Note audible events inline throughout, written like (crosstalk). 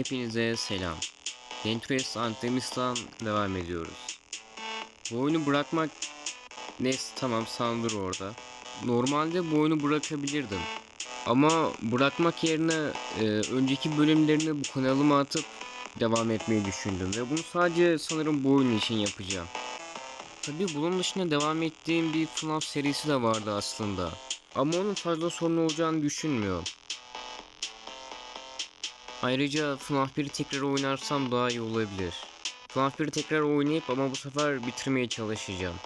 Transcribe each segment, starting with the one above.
Hepinize selam. Dentres Antemis'tan devam ediyoruz. Bu oyunu bırakmak... Neyse tamam sandır orada. Normalde bu oyunu bırakabilirdim. Ama bırakmak yerine e, önceki bölümlerini bu kanalıma atıp devam etmeyi düşündüm. Ve bunu sadece sanırım bu oyun için yapacağım. Tabi bunun dışında devam ettiğim bir FNAF serisi de vardı aslında. Ama onun fazla sorun olacağını düşünmüyorum. Ayrıca FNAF 1'i tekrar oynarsam daha iyi olabilir. FNAF 1'i tekrar oynayıp ama bu sefer bitirmeye çalışacağım.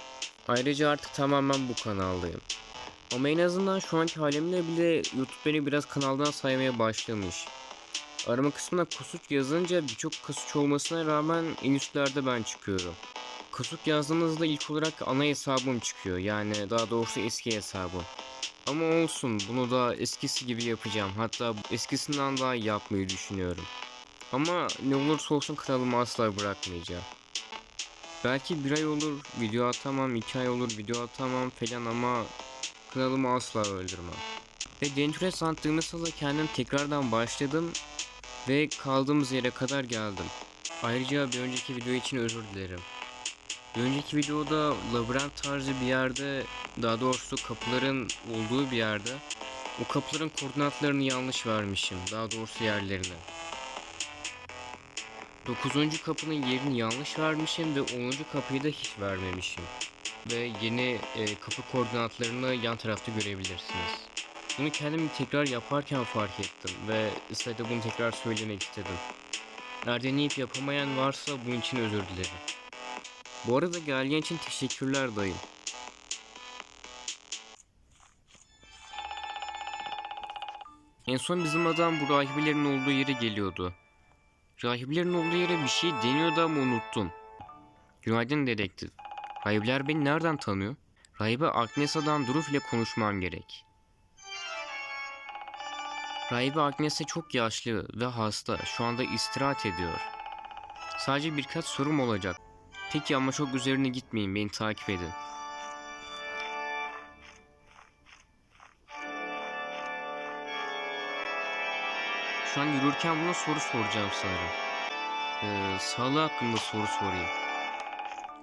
Ayrıca artık tamamen bu kanaldayım. Ama en azından şu anki halimle bile YouTube beni biraz kanaldan saymaya başlamış. Arama kısmına kusut yazınca birçok kusut olmasına rağmen en üstlerde ben çıkıyorum. Kusut yazdığınızda ilk olarak ana hesabım çıkıyor. Yani daha doğrusu eski hesabım. Ama olsun bunu da eskisi gibi yapacağım. Hatta eskisinden daha yapmayı düşünüyorum. Ama ne olursa olsun kanalımı asla bırakmayacağım. Belki bir ay olur video atamam, iki ay olur video atamam falan ama kanalımı asla öldürmem. Ve Dangerous Hunt'ığımı sala kendim tekrardan başladım ve kaldığımız yere kadar geldim. Ayrıca bir önceki video için özür dilerim. Bir önceki videoda labirent tarzı bir yerde, daha doğrusu kapıların olduğu bir yerde o kapıların koordinatlarını yanlış vermişim. Daha doğrusu yerlerini. 9. kapının yerini yanlış vermişim ve 10. kapıyı da hiç vermemişim. Ve yeni e, kapı koordinatlarını yan tarafta görebilirsiniz. Bunu kendim tekrar yaparken fark ettim ve size bunu tekrar söylemek istedim. Eğer deneyip yapamayan varsa bunun için özür dilerim. Bu arada geldiğin için teşekkürler dayım. En son bizim adam bu rahibelerin olduğu yere geliyordu. Rahiplerin olduğu yere bir şey deniyordu ama unuttum. Günaydın dedektif. Rahipler beni nereden tanıyor? Rahibe Agnesa'dan Duruf ile konuşmam gerek. Rahibe Agnes'a çok yaşlı ve hasta. Şu anda istirahat ediyor. Sadece birkaç sorum olacak. Peki ama çok üzerine gitmeyin. Beni takip edin. Şu an yürürken buna soru soracağım sanırım. Ee, sağlığı hakkında soru sorayım.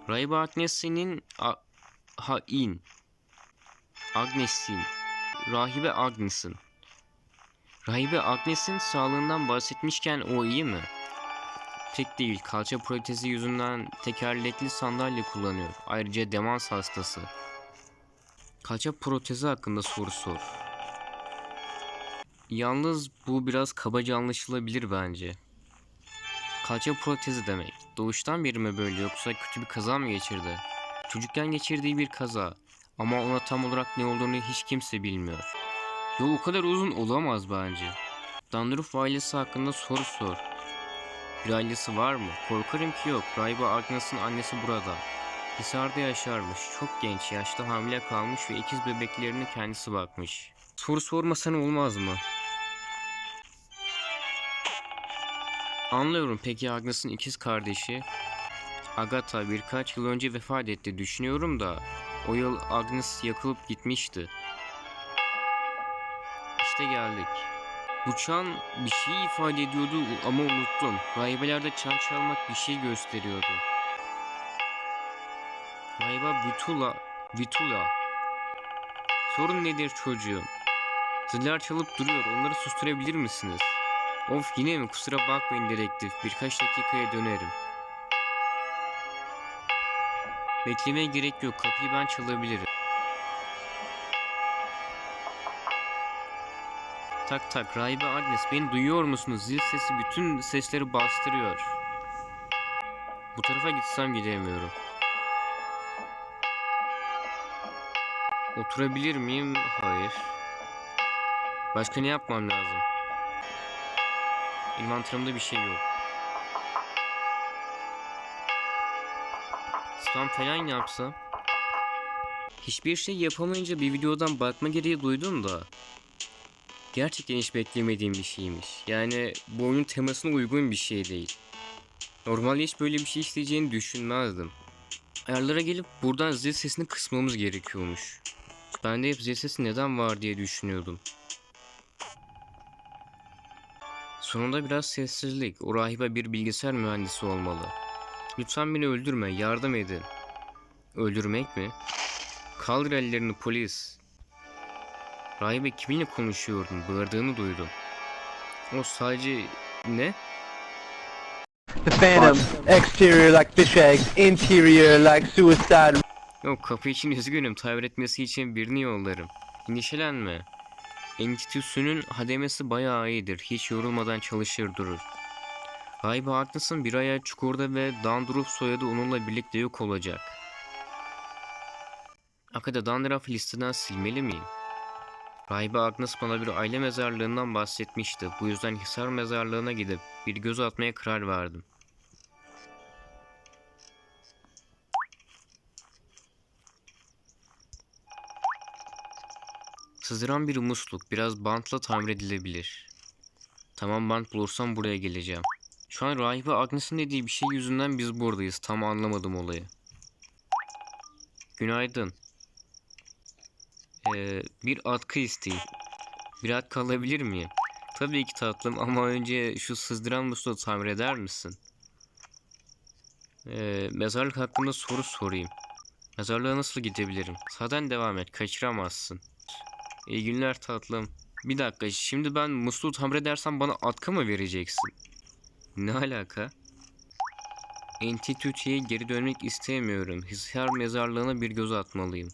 Rahibe Agnes'in Hain Agnes'in Rahibe Agnes'in Rahibe Agnes'in sağlığından bahsetmişken o iyi mi? Tek değil, kalça protezi yüzünden tekerlekli sandalye kullanıyor. Ayrıca demans hastası. Kalça protezi hakkında soru sor. Yalnız bu biraz kabaca anlaşılabilir bence. Kalça protezi demek. Doğuştan beri mi böyle yoksa kötü bir kaza mı geçirdi? Çocukken geçirdiği bir kaza. Ama ona tam olarak ne olduğunu hiç kimse bilmiyor. Yol o kadar uzun olamaz bence. Dandruff ailesi hakkında soru sor. Bir ailesi var mı? Korkarım ki yok. Rahibe Agnes'in annesi burada. Hisar'da yaşarmış. Çok genç, yaşta hamile kalmış ve ikiz bebeklerine kendisi bakmış. Soru sormasan olmaz mı? Anlıyorum. Peki Agnes'in ikiz kardeşi Agatha birkaç yıl önce vefat etti düşünüyorum da o yıl Agnes yakılıp gitmişti. İşte geldik. Bu çan bir şey ifade ediyordu ama unuttum. Rahibelerde çan çalmak bir şey gösteriyordu. Rahibe Vitula, Vitula. Sorun nedir çocuğum? Ziller çalıp duruyor. Onları susturabilir misiniz? Of yine mi? Kusura bakmayın dedektif. Birkaç dakikaya dönerim. Beklemeye gerek yok. Kapıyı ben çalabilirim. Tak tak. Rahibe Agnes beni duyuyor musunuz? Zil sesi bütün sesleri bastırıyor. Bu tarafa gitsem gidemiyorum. Oturabilir miyim? Hayır. Başka ne yapmam lazım? İnvantırımda bir şey yok. Spam falan yapsam. Hiçbir şey yapamayınca bir videodan bakma gereği duydum da. Gerçekten hiç beklemediğim bir şeymiş. Yani bu oyunun temasına uygun bir şey değil. Normalde hiç böyle bir şey isteyeceğini düşünmezdim. Ayarlara gelip buradan zil sesini kısmamız gerekiyormuş. Ben de hep zil sesi neden var diye düşünüyordum. Sonunda biraz sessizlik. O rahibe bir bilgisayar mühendisi olmalı. Lütfen beni öldürme, yardım edin. Öldürmek mi? Kaldır ellerini polis. Rahibe kiminle konuşuyordun? Bağırdığını duydum. O sadece ne? The Phantom, exterior like fish eggs, interior like suicide. Yok kapı için üzgünüm. Tamir etmesi için birini yollarım. Endişelenme. Entitüsünün hademesi bayağı iyidir. Hiç yorulmadan çalışır durur. Rahibe haklısın bir ayağı çukurda ve Dandruff soyadı onunla birlikte yok olacak. Akada Dandruff listeden silmeli miyim? Rahibe Agnes bana bir aile mezarlığından bahsetmişti. Bu yüzden Hisar mezarlığına gidip bir göz atmaya karar verdim. Sızdıran bir musluk biraz bantla tamir edilebilir. Tamam bant bulursam buraya geleceğim. Şu an rahibe Agnes'in dediği bir şey yüzünden biz buradayız. Tam anlamadım olayı. Günaydın. Ee, bir atkı isteyeyim. Bir atkı alabilir miyim? Tabii ki tatlım ama önce şu sızdıran musluğu tamir eder misin? Ee, mezarlık hakkında soru sorayım. Mezarlığa nasıl gidebilirim? Sağdan devam et, kaçıramazsın. İyi günler tatlım. Bir dakika, şimdi ben musluğu tamir edersem bana atkı mı vereceksin? Ne alaka? Entitüteye geri dönmek istemiyorum. Hisar mezarlığına bir göz atmalıyım.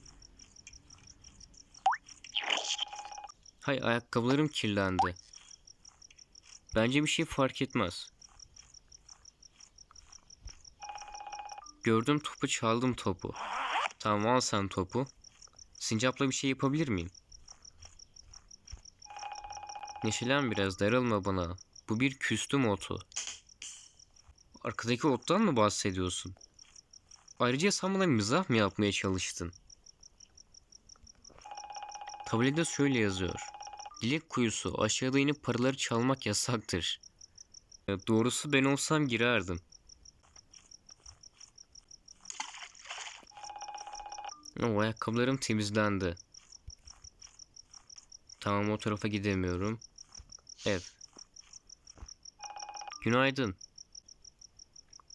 Hay ayakkabılarım kirlendi. Bence bir şey fark etmez. Gördüm topu çaldım topu. Tamam sen topu. Sincapla bir şey yapabilir miyim? Neşelen biraz darılma bana. Bu bir küstüm otu. Arkadaki ottan mı bahsediyorsun? Ayrıca sen bana mizah mı yapmaya çalıştın? Tabelada şöyle yazıyor. Dilek kuyusu aşağıda inip paraları çalmak yasaktır. E, Doğrusu ben olsam girerdim. O ayakkabılarım temizlendi. Tamam o tarafa gidemiyorum. Ev. Günaydın.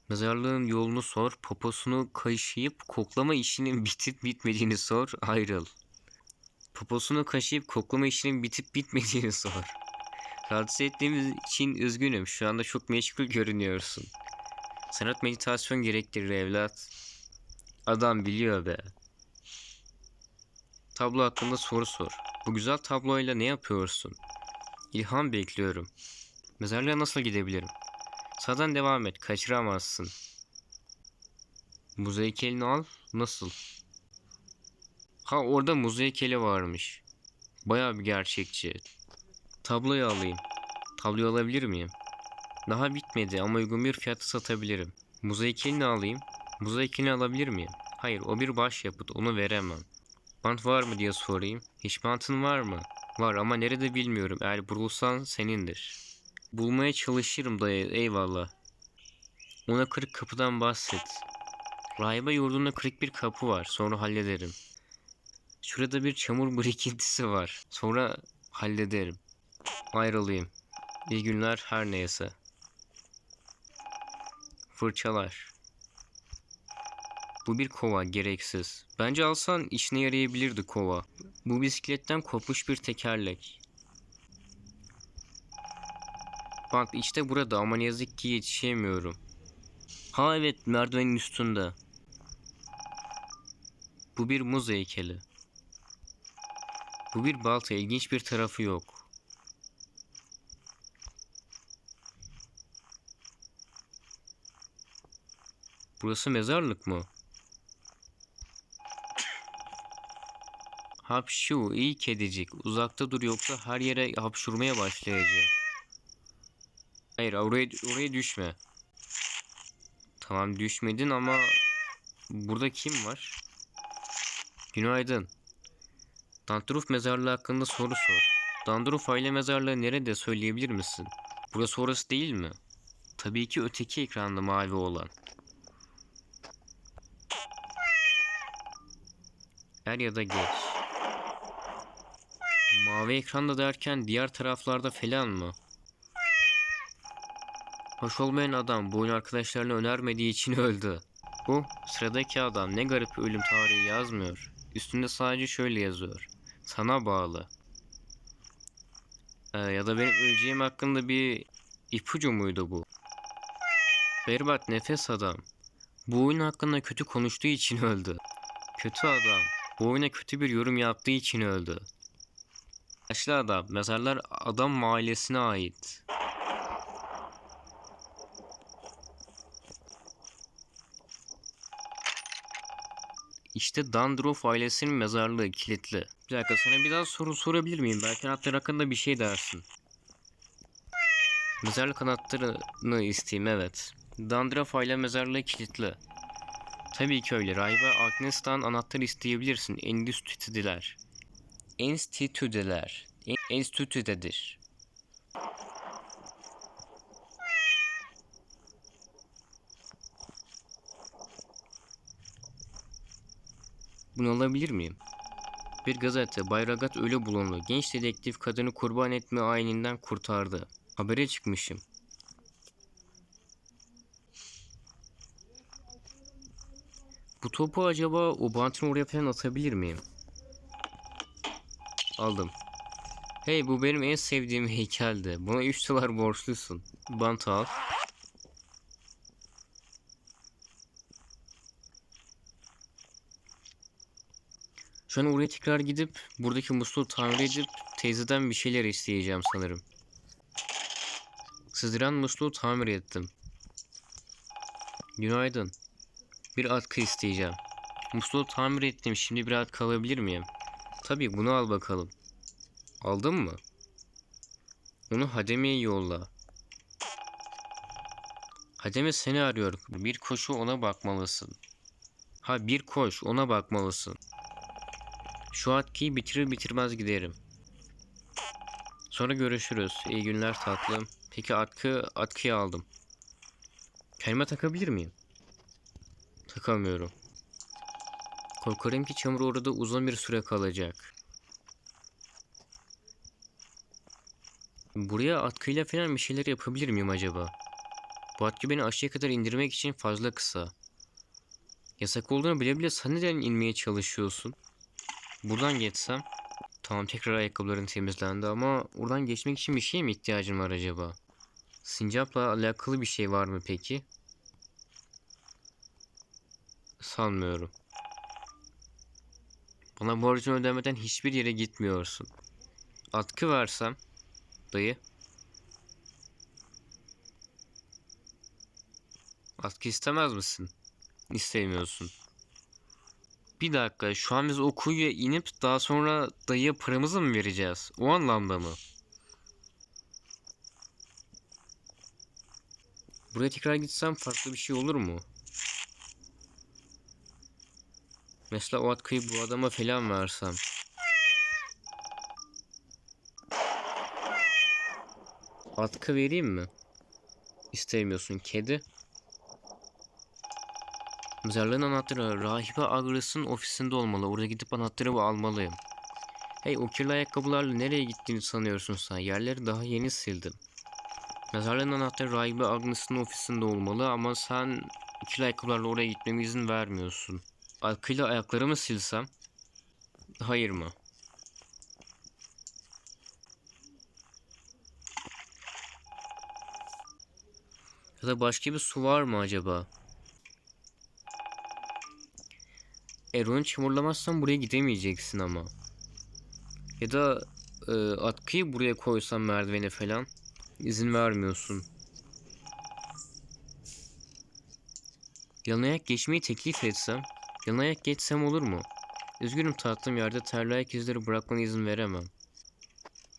Mezarlığın yolunu sor, poposunu kaşıyıp koklama işinin (laughs) bitip bitmediğini sor, ayrıl. Poposunu kaşıyıp koklama işinin bitip bitmediğini (laughs) sor. Rahatsız ettiğimiz için üzgünüm. Şu anda çok meşgul görünüyorsun. Sanat meditasyon gerektirir evlat. Adam biliyor be. Tablo hakkında soru sor. Bu güzel tabloyla ne yapıyorsun? İlham bekliyorum. Mezarlığa nasıl gidebilirim? Sağdan devam et. Kaçıramazsın. Muz heykelini al. Nasıl? Ha orada muz heykeli varmış. Bayağı bir gerçekçi. Tabloyu alayım. Tabloyu alabilir miyim? Daha bitmedi ama uygun bir fiyatı satabilirim. Muz heykelini alayım. Muz heykelini alabilir miyim? Hayır o bir başyapıt onu veremem. Bant var mı diye sorayım. Hiç bantın var mı? Var ama nerede bilmiyorum. Eğer bulursan senindir. Bulmaya çalışırım dayı eyvallah. Ona kırık kapıdan bahset. Rahibe yurdunda kırık bir kapı var. Sonra hallederim. Şurada bir çamur (laughs) birikintisi var. Sonra hallederim. Ayrılayım. İyi günler her neyse. Fırçalar. Bu bir kova gereksiz. Bence alsan işine yarayabilirdi kova. Bu bisikletten kopmuş bir tekerlek. Bak işte burada ama ne yazık ki yetişemiyorum. Ha evet merdivenin üstünde. Bu bir muz heykeli. Bu bir balta ilginç bir tarafı yok. Burası mezarlık mı? Hapşu iyi kedicik uzakta dur yoksa her yere hapşurmaya başlayacak. Hayır oraya, oraya düşme. Tamam düşmedin ama burada kim var? Günaydın. Dandruff mezarlığı hakkında soru sor. Dandruff aile mezarlığı nerede söyleyebilir misin? Burası orası değil mi? Tabii ki öteki ekranda mavi olan. Er ya da geç. Mavi ekranda derken diğer taraflarda falan mı? Hoş olmayan adam bu oyunu arkadaşlarına önermediği için öldü. Bu sıradaki adam ne garip ölüm tarihi yazmıyor. Üstünde sadece şöyle yazıyor. Sana bağlı. Ee, ya da benim öleceğim hakkında bir ipucu muydu bu? Berbat nefes adam. Bu oyun hakkında kötü konuştuğu için öldü. Kötü adam. Bu oyuna kötü bir yorum yaptığı için öldü. Yaşlı adam. Mezarlar adam mahallesine ait. İşte Dandroff ailesinin mezarlığı kilitli. Bir dakika sana bir daha soru sorabilir miyim? Belki anahtar hakkında bir şey dersin. Mezarlık anahtarını isteyeyim evet. Dandroff aile mezarlığı kilitli. Tabii ki öyle. Rahibe Agnes'tan anahtar isteyebilirsin. Enstitüdeler. Enstitüdeler. En- Enstitüdedir. Bunu alabilir miyim? Bir gazete Bayragat ölü bulundu. Genç dedektif kadını kurban etme ayininden kurtardı. Habere çıkmışım. Bu topu acaba o bantın oraya falan atabilir miyim? Aldım. Hey bu benim en sevdiğim heykeldi. Buna 3 dolar borçlusun. Bant al. An oraya tekrar gidip buradaki musluğu tamir edip teyzeden bir şeyler isteyeceğim sanırım. Sızdıran musluğu tamir ettim. Günaydın. Bir atkı isteyeceğim. Musluğu tamir ettim. Şimdi bir atkı alabilir miyim? Tabii bunu al bakalım. Aldın mı? Onu Hademe'ye yolla. Hademe seni arıyor. Bir koşu ona bakmalısın. Ha bir koş ona bakmalısın. Şu atkıyı bitirir bitirmez giderim. Sonra görüşürüz. İyi günler tatlım. Peki atkı, atkıyı aldım. Kendime takabilir miyim? Takamıyorum. Korkarım ki çamur orada uzun bir süre kalacak. Buraya atkıyla falan bir şeyler yapabilir miyim acaba? Bu atkı beni aşağıya kadar indirmek için fazla kısa. Yasak olduğunu bile bile sen neden inmeye çalışıyorsun? Buradan geçsem. Tamam tekrar ayakkabıların temizlendi ama oradan geçmek için bir şeye mi ihtiyacım var acaba? Sincapla alakalı bir şey var mı peki? Sanmıyorum. Bana borcunu ödemeden hiçbir yere gitmiyorsun. Atkı versem dayı. Atkı istemez misin? İstemiyorsun. Bir dakika şu an biz o inip daha sonra dayıya paramızı mı vereceğiz? O anlamda mı? Buraya tekrar gitsem farklı bir şey olur mu? Mesela o atkıyı bu adama falan versem. Atkı vereyim mi? İstemiyorsun kedi. Mezarlığın anahtarı Rahibe Agras'ın ofisinde olmalı. Orada gidip anahtarı almalıyım. Hey o kirli ayakkabılarla nereye gittiğini sanıyorsun sen? Yerleri daha yeni sildim. Mezarlığın anahtarı Rahibe Agnes'ın ofisinde olmalı ama sen kirli ayakkabılarla oraya gitmeme izin vermiyorsun. Atkıyla ayaklarımı silsem? Hayır mı? Ya da başka bir su var mı acaba? Eron'u çamurlamazsan buraya gidemeyeceksin ama. Ya da e, atkıyı buraya koysam merdivene falan izin vermiyorsun. Yanayak geçmeyi teklif etsem, yanayak geçsem olur mu? Üzgünüm tatlım yerde terli ayak izleri bırakmana izin veremem.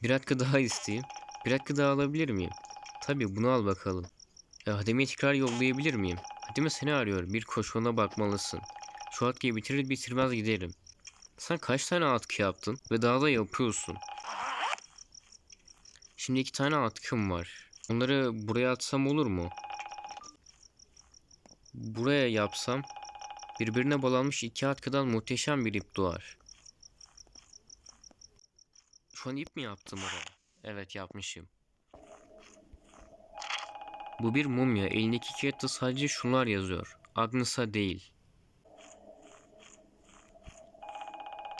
Bir hakkı daha isteyeyim. Bir hakkı daha alabilir miyim? Tabii bunu al bakalım. E, Hadem'i tekrar yollayabilir miyim? Hademe seni arıyor. Bir koşuna bakmalısın. Şu atkıyı bitirir bitirmez giderim. Sen kaç tane atkı yaptın ve daha da yapıyorsun. Şimdi iki tane atkım var. Onları buraya atsam olur mu? Buraya yapsam birbirine bağlanmış iki atkıdan muhteşem bir ip doğar. Şu an ip mi yaptım oraya? Evet yapmışım. Bu bir mumya. Elindeki kağıtta sadece şunlar yazıyor. Agnes'a değil.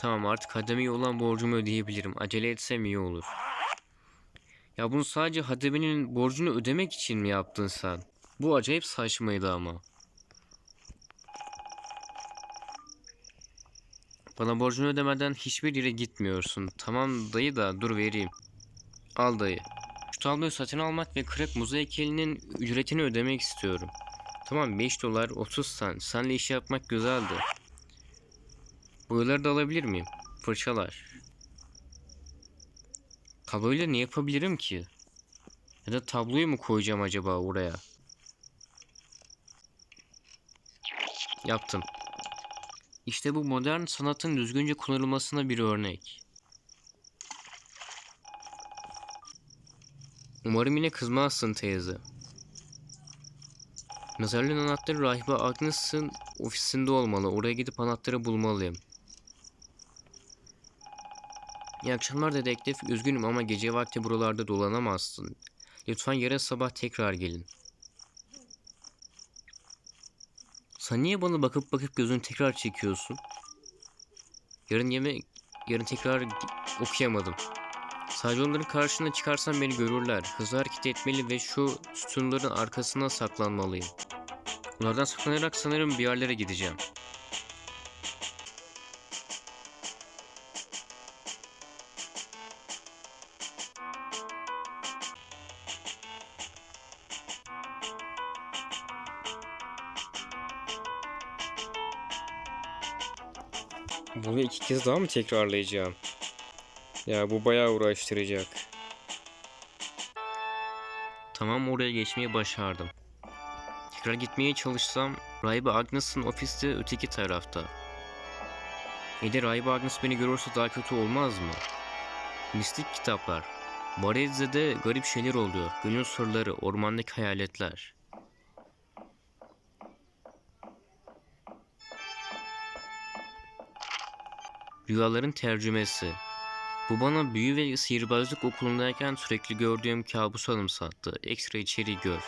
Tamam artık hademeye olan borcumu ödeyebilirim. Acele etsem iyi olur. Ya bunu sadece hademenin borcunu ödemek için mi yaptın sen? Bu acayip saçmaydı ama. Bana borcunu ödemeden hiçbir yere gitmiyorsun. Tamam dayı da dur vereyim. Al dayı. Şu tabloyu satın almak ve krep muzu heykelinin ücretini ödemek istiyorum. Tamam 5 dolar 30 sen. Senle iş yapmak güzeldi. Boyaları da alabilir miyim? Fırçalar. Tabloyla ne yapabilirim ki? Ya da tabloyu mu koyacağım acaba oraya? Yaptım. İşte bu modern sanatın düzgünce kullanılmasına bir örnek. Umarım yine kızmazsın teyze. Mezarlığın anahtarı rahibe Agnes'ın ofisinde olmalı. Oraya gidip anahtarı bulmalıyım. İyi akşamlar dedektif. Üzgünüm ama gece vakti buralarda dolanamazsın. Lütfen yarın sabah tekrar gelin. Sen niye bana bakıp bakıp gözünü tekrar çekiyorsun? Yarın yemek... Yarın tekrar okuyamadım. Sadece onların karşına çıkarsam beni görürler. Hızlı hareket etmeli ve şu sütunların arkasına saklanmalıyım. Bunlardan saklanarak sanırım bir yerlere gideceğim. Kez daha mı tekrarlayacağım? Ya bu bayağı uğraştıracak. Tamam oraya geçmeyi başardım. Tekrar gitmeye çalışsam Rahibe Agnes'ın ofisi öteki tarafta. İyi de Rahibe Agnes beni görürse daha kötü olmaz mı? Mistik kitaplar. Bareze'de garip şeyler oluyor. Gönül sırları, ormandaki hayaletler. Rüyaların tercümesi. Bu bana büyü ve sihirbazlık okulundayken sürekli gördüğüm kabusu anımsattı. Ekstra içeri gör.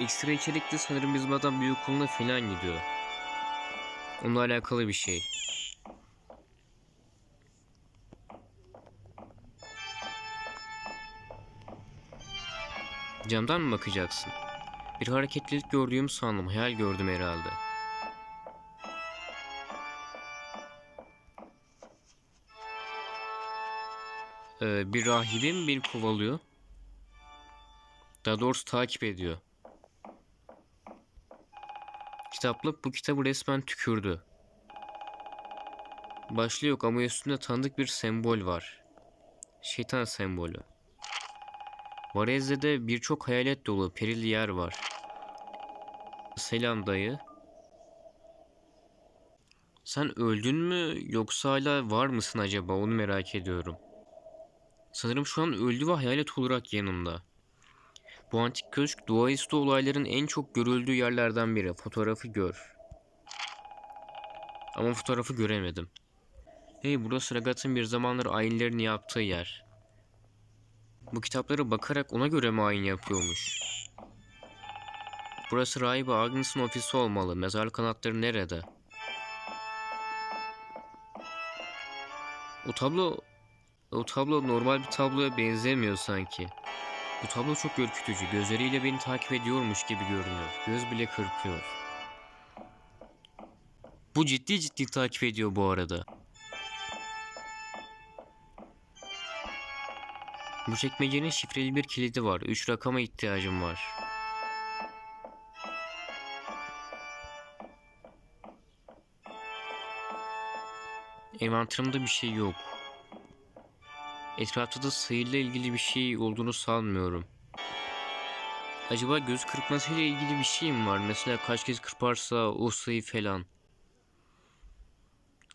Ekstra içerikte sanırım bizim adam büyü okuluna falan gidiyor. Onunla alakalı bir şey. Camdan mı bakacaksın? Bir hareketlilik gördüğümü sandım. Hayal gördüm herhalde. Ee, bir rahibim beni kovalıyor. Daha doğrusu takip ediyor. Kitaplık bu kitabı resmen tükürdü. Başlığı yok ama üstünde tanıdık bir sembol var. Şeytan sembolü. Varezze'de birçok hayalet dolu perili yer var. Selam dayı. Sen öldün mü yoksa hala var mısın acaba onu merak ediyorum. Sanırım şu an öldü ve hayalet olarak yanımda. Bu antik köşk doğaüstü olayların en çok görüldüğü yerlerden biri. Fotoğrafı gör. Ama fotoğrafı göremedim. Hey burası Ragat'ın bir zamanlar ayinlerini yaptığı yer. Bu kitaplara bakarak ona göre mi ayin yapıyormuş? Burası Rahibe Agnes'in ofisi olmalı. Mezarlık kanatları nerede? O tablo... O tablo normal bir tabloya benzemiyor sanki. Bu tablo çok ürkütücü. Gözleriyle beni takip ediyormuş gibi görünüyor. Göz bile kırpıyor. Bu ciddi ciddi takip ediyor bu arada. Bu çekmecenin şifreli bir kilidi var. Üç rakama ihtiyacım var. Envanterimde bir şey yok. Etrafta da sayıyla ilgili bir şey olduğunu sanmıyorum. Acaba göz kırpmasıyla ilgili bir şey mi var? Mesela kaç kez kırparsa o sayı falan.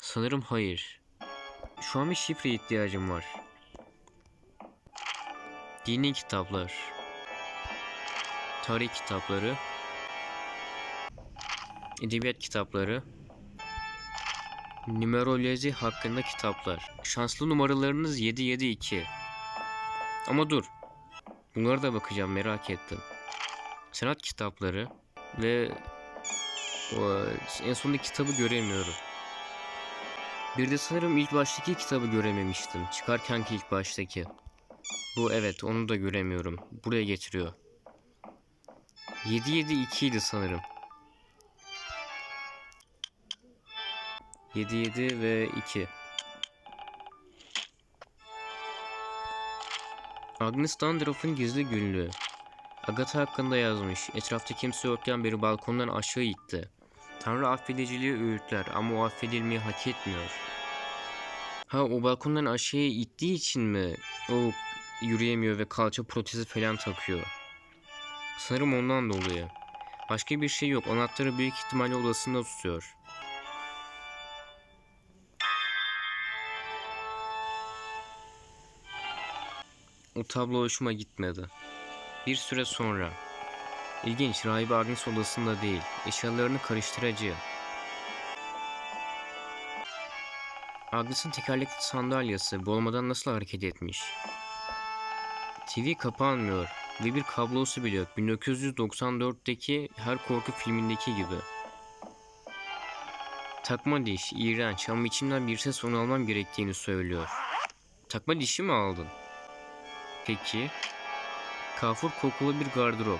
Sanırım hayır. Şu an bir şifre ihtiyacım var. Dini kitaplar. Tarih kitapları. Edebiyat kitapları. Numeroloji hakkında kitaplar. Şanslı numaralarınız 772. Ama dur. Bunlara da bakacağım merak ettim. Sanat kitapları ve o, en sondaki kitabı göremiyorum. Bir de sanırım ilk baştaki kitabı görememiştim. Çıkarkenki ilk baştaki. Bu evet onu da göremiyorum. Buraya getiriyor. 7-7-2 idi sanırım. 7-7 ve 2. Agnes Dandruff'un gizli günlüğü. Agatha hakkında yazmış. Etrafta kimse yokken beri balkondan aşağı itti. Tanrı affediciliği öğütler ama o affedilmeyi hak etmiyor. Ha o balkondan aşağıya ittiği için mi o yürüyemiyor ve kalça protezi falan takıyor? Sanırım ondan dolayı. Başka bir şey yok. Anahtarı büyük ihtimalle odasında tutuyor. O tablo hoşuma gitmedi. Bir süre sonra. İlginç, rahibe Agnes odasında değil. Eşyalarını karıştıracıyor. Agnes'in tekerlekli sandalyesi bolmadan nasıl hareket etmiş? TV kapanmıyor ve bir kablosu bile yok. 1994'teki her korku filmindeki gibi. Takma diş, iğrenç ama içimden bir ses onu almam gerektiğini söylüyor. Takma dişi mi aldın? Peki. Kafur kokulu bir gardırop.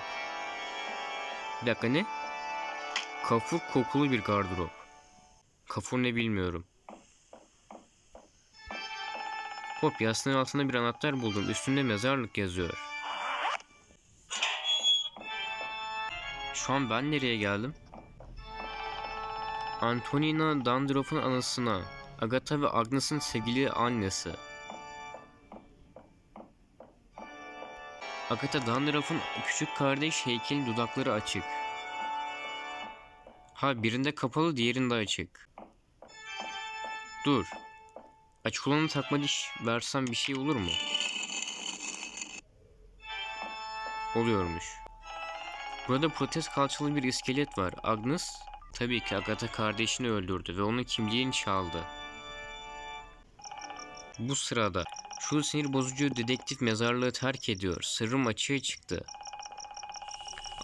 Bir dakika ne? Kafur kokulu bir gardırop. Kafur ne bilmiyorum. Hop yastığın altında bir anahtar buldum. Üstünde mezarlık yazıyor. Şu an ben nereye geldim? Antonina Dandruff'un anısına. Agatha ve Agnes'ın sevgili annesi. Agatha Dandruff'un küçük kardeş heykeli dudakları açık. Ha birinde kapalı diğerinde açık. Dur. Açık olanı takma diş versem bir şey olur mu? Oluyormuş. Burada protez kalçalı bir iskelet var. Agnes tabii ki Agatha kardeşini öldürdü ve onun kimliğini çaldı. Bu sırada şu sinir bozucu dedektif mezarlığı terk ediyor. Sırrım açığa çıktı.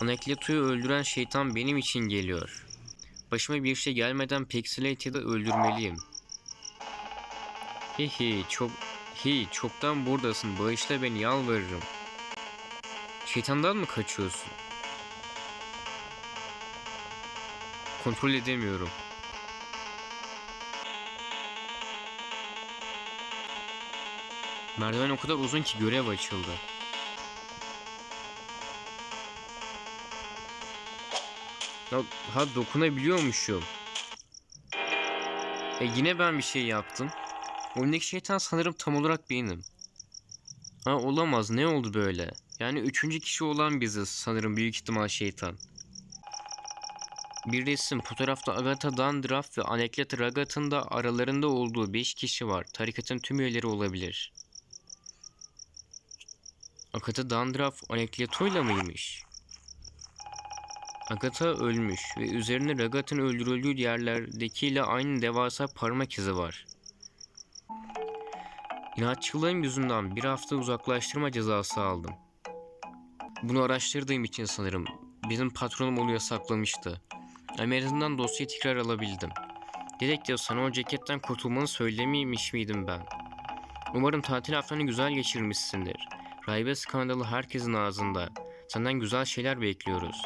Anakleto'yu öldüren şeytan benim için geliyor. Başıma bir şey gelmeden Pixelate'ı da öldürmeliyim. Hihi çok hi çoktan buradasın. Bağışla beni yalvarırım. Şeytandan mı kaçıyorsun? Kontrol edemiyorum. Merdiven o kadar uzun ki görev açıldı. Ya, ha dokunabiliyormuşum. E yine ben bir şey yaptım. Oyundaki şeytan sanırım tam olarak benim. Ha olamaz ne oldu böyle? Yani üçüncü kişi olan biziz sanırım büyük ihtimal şeytan. Bir resim fotoğrafta Agatha Dandruff ve Aneklet Ragat'ın da aralarında olduğu 5 kişi var. Tarikatın tüm üyeleri olabilir. Agatha Dandruff Anakleto'yla mıymış? Agatha ölmüş ve üzerine Ragat'ın öldürüldüğü yerlerdekiyle aynı devasa parmak izi var. İnatçılığım yüzünden bir hafta uzaklaştırma cezası aldım. Bunu araştırdığım için sanırım bizim patronum onu yasaklamıştı. Azından dosyayı tekrar alabildim. Dedektif sana o ceketten kurtulmanı söylememiş miydim ben? Umarım tatil haftanı güzel geçirmişsindir. Rahibe skandalı herkesin ağzında. Senden güzel şeyler bekliyoruz.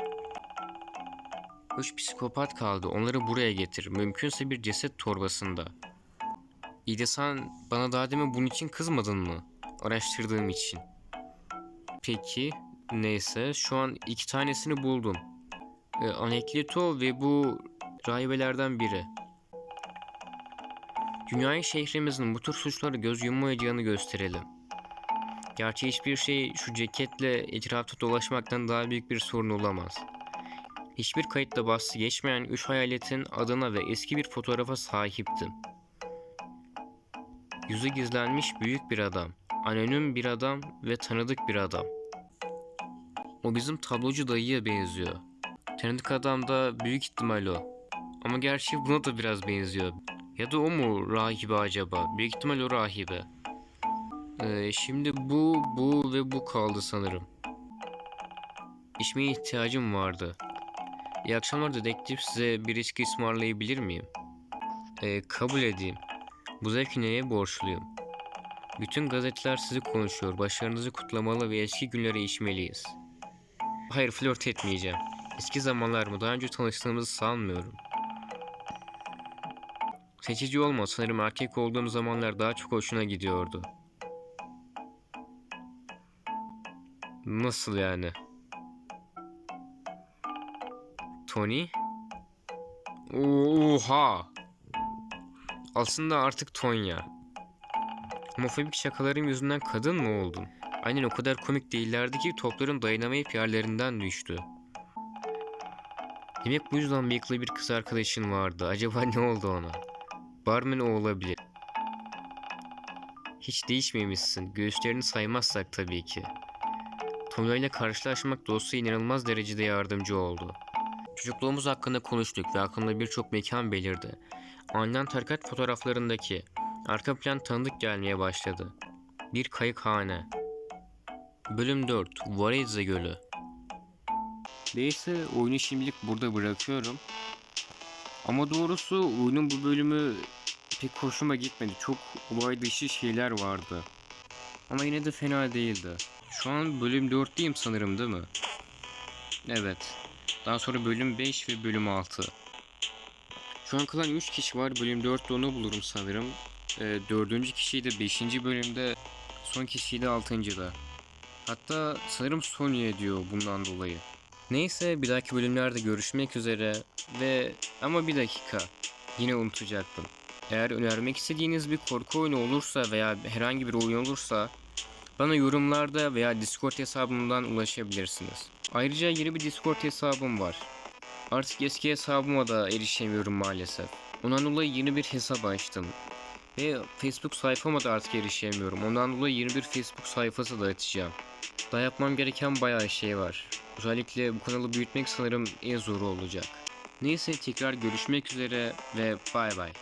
Üç psikopat kaldı. Onları buraya getir. Mümkünse bir ceset torbasında. İyi de sen bana daha demin bunun için kızmadın mı? Araştırdığım için. Peki. Neyse. Şu an iki tanesini buldum. Ee, Anekleto ve bu rahibelerden biri. Dünyayı şehrimizin bu tür suçlara göz yummayacağını gösterelim. Gerçi hiçbir şey şu ceketle etrafta dolaşmaktan daha büyük bir sorun olamaz. Hiçbir kayıtla bahsi geçmeyen üç hayaletin adına ve eski bir fotoğrafa sahiptim. Yüzü gizlenmiş büyük bir adam, anonim bir adam ve tanıdık bir adam. O bizim tablocu dayıya benziyor. Tanıdık adam da büyük ihtimal o. Ama gerçi buna da biraz benziyor. Ya da o mu rahibe acaba? Büyük ihtimal o rahibe. Ee, şimdi bu, bu ve bu kaldı sanırım. içmeye ihtiyacım vardı. İyi akşamlar dedektif size bir içki ısmarlayabilir miyim? Ee, kabul edeyim. Bu zevki neye borçluyum? Bütün gazeteler sizi konuşuyor. Başarınızı kutlamalı ve eski günlere içmeliyiz. Hayır flört etmeyeceğim. Eski zamanlar mı? Daha önce tanıştığımızı sanmıyorum. Seçici olma. Sanırım erkek olduğum zamanlar daha çok hoşuna gidiyordu. Nasıl yani? Tony? Oha! Aslında artık Tonya. Homofobik şakalarım yüzünden kadın mı oldum? Aynen o kadar komik değillerdi ki topların dayanamayıp yerlerinden düştü. Demek bu yüzden bıyıklı bir kız arkadaşın vardı. Acaba ne oldu ona? Barmen o olabilir. Hiç değişmemişsin. Göğüslerini saymazsak tabii ki. İle karşılaşmak dostluğa inanılmaz derecede yardımcı oldu. Çocukluğumuz hakkında konuştuk ve aklımda birçok mekan belirdi. Aniden tarikat fotoğraflarındaki arka plan tanıdık gelmeye başladı. Bir kayıkhane. Bölüm 4 Varedze Gölü Neyse oyunu şimdilik burada bırakıyorum. Ama doğrusu oyunun bu bölümü pek hoşuma gitmedi. Çok olay dışı şeyler vardı. Ama yine de fena değildi. Şu an bölüm 4'teyim sanırım değil mi? Evet. Daha sonra bölüm 5 ve bölüm 6. Şu an kalan 3 kişi var. Bölüm 4'te onu bulurum sanırım. Ee, dördüncü kişiyi de 5. bölümde. Son kişiyi de 6.da. Hatta sanırım Sony'e diyor bundan dolayı. Neyse bir dahaki bölümlerde görüşmek üzere ve ama bir dakika yine unutacaktım. Eğer önermek istediğiniz bir korku oyunu olursa veya herhangi bir oyun olursa bana yorumlarda veya Discord hesabımdan ulaşabilirsiniz. Ayrıca yeni bir Discord hesabım var. Artık eski hesabıma da erişemiyorum maalesef. Ondan dolayı yeni bir hesap açtım. Ve Facebook sayfama da artık erişemiyorum. Ondan dolayı yeni bir Facebook sayfası da açacağım. Daha yapmam gereken bayağı şey var. Özellikle bu kanalı büyütmek sanırım en zoru olacak. Neyse tekrar görüşmek üzere ve bay bay.